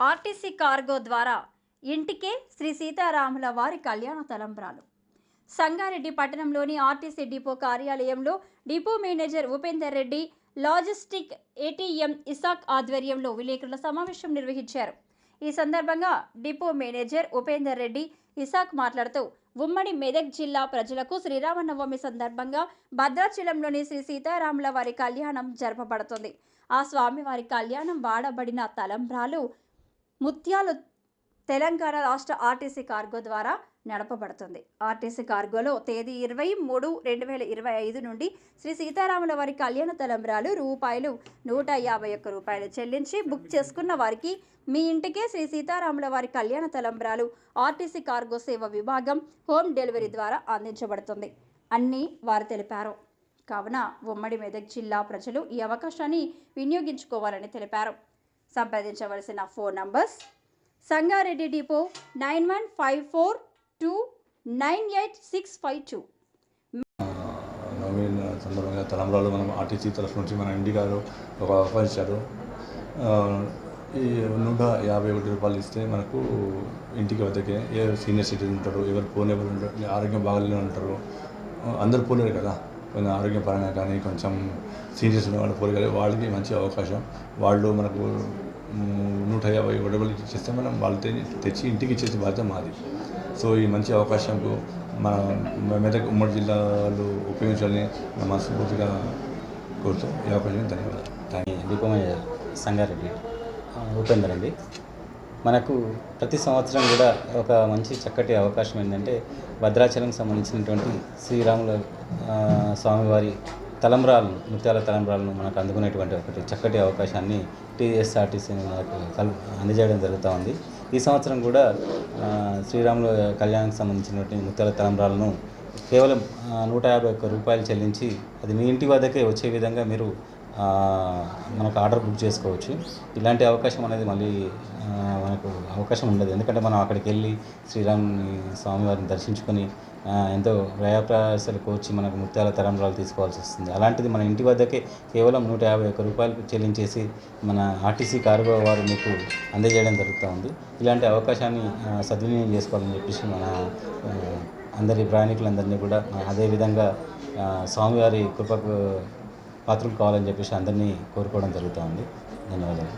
RTC cargo ద్వారా ఇంటికే శ్రీ సీతారాముల వారి కళ్యాణ తలంబ్రాలు. సంగారెడ్డి పట్టణంలోని ఆర్టీసీ డిపో కార్యాలయంలో depot manager Upender Reddy logistic ATM Isaq ఆధ్వర్యంలో విలేకరుల సమావేశం నిర్వహించారు. ఈ సందర్భంగా డిపో మేనేజర్ ఉపేందర్ రెడ్డి ఇసాక్ మాట్లాడుతూ ఉమ్మడి మెదక్ జిల్లా ప్రజలకు శ్రీరామనవమి సందర్భంగా భద్రాచలంలోని శ్రీ సీతారాముల వారి కళ్యాణం జరపబడుతుంది. ఆ స్వామివారి కళ్యాణం వాడబడిన తలంబ్రాలు ముత్యాలు తెలంగాణ రాష్ట్ర ఆర్టీసీ కార్గో ద్వారా నడపబడుతుంది. ఆర్టీసీ కార్గోలో తేదీ ఇరవై మూడు రెండు వేల ఇరవై ఐదు నుండి శ్రీ సీతారాముల వారి కళ్యాణ తలంబ్రాలు రూపాయలు నూట యాభై ఒక్క రూపాయలు చెల్లించి బుక్ చేసుకున్న వారికి మీ ఇంటికే శ్రీ సీతారాముల వారి కళ్యాణ తలంబ్రాలు ఆర్టీసీ కార్గో సేవ విభాగం హోమ్ డెలివరీ ద్వారా అందించబడుతుంది. అన్నీ వారు తెలిపారు. కావున ఉమ్మడి మెదక్ జిల్లా ప్రజలు ఈ అవకాశాన్ని వినియోగించుకోవాలని తెలిపారు. సంప్రదించవలసిన phone numbers. Sangareddy depot nine one five four two nine eight six five two. Naveen సందర్భంగా తలంబ్రాలో మనం ఆర్టీసీ తరఫు నుంచి మన ఇంటి గారు ఒక ఆఫర్ ఇచ్చారు. ఈ నూట యాభై ఒకటి రూపాయలు ఇస్తే మనకు ఇంటికి వద్దకే ఏ సీనియర్ సిటిజన్ ఉంటారు ఎవరు పోనీ ఉంటారు ఆరోగ్యం బాగాలేని ఉంటారు అందరు అందరూ పోలేరు కదా. కొంచెం ఆరోగ్యపరంగా కానీ కొంచెం సీనియర్స్ ఉన్న వాళ్ళు పోలేరు వాళ్ళకి మంచి అవకాశం. వాళ్ళు మనకు నూట యాభై ఒకటి ఇచ్చేస్తే మనం వాళ్ళు తెచ్చి ఇంటికి ఇచ్చేసి బాధ్యత మాది. సో ఈ మంచి అవకాశంకు మన మెదక్ ఉమ్మడి జిల్లాలు ఉపయోగించాలని మనస్ఫూర్తిగా కోరుతూ ఈ అవకాశం ధన్యవాదాలు. Thank you Sangareddy. ఉపేందర్ అండి. మనకు ప్రతి సంవత్సరం కూడా ఒక మంచి చక్కటి అవకాశం ఏంటంటే భద్రాచలం సంబంధించినటువంటి శ్రీరాముల స్వామివారి తలంబ్రాలను ముత్యాల తలంబ్రాలను మనకు అందుకునేటువంటి ఒకటి చక్కటి అవకాశాన్ని టీఎస్ఆర్టీసీని మనకు కల్ అందజేయడం జరుగుతూ ఉంది. ఈ సంవత్సరం కూడా శ్రీరాముల కళ్యాణానికి సంబంధించినటువంటి ముత్యాల తలంబ్రాలను కేవలం నూట యాభై ఒక్క రూపాయలు చెల్లించి అది మీ ఇంటి వద్దకే వచ్చే విధంగా మీరు మనకు ఆర్డర్ బుక్ చేసుకోవచ్చు. ఇలాంటి అవకాశం అనేది మళ్ళీ మనకు అవకాశం ఉండదు. ఎందుకంటే మనం అక్కడికి వెళ్ళి శ్రీరాముని స్వామివారిని దర్శించుకొని ఎంతో వ్యయప్రయాసాలకు వచ్చి మనకు ముత్యాల తరంబరాలు తీసుకోవాల్సి వస్తుంది. అలాంటిది మన ఇంటి వద్దకే కేవలం నూట యాభై ఒక్క రూపాయలు చెల్లించేసి మన ఆర్టీసీ కార్గో వారు మీకు అందజేయడం జరుగుతూ ఉంది. ఇలాంటి అవకాశాన్ని సద్వినియోగం చేసుకోవాలని చెప్పేసి మన అందరి ప్రయాణికులందరినీ కూడా అదేవిధంగా స్వామివారి కృపకు పాత్రలు కావాలని చెప్పేసి అందరినీ కోరుకోవడం జరుగుతూ ఉంది ధన్యవాదాలు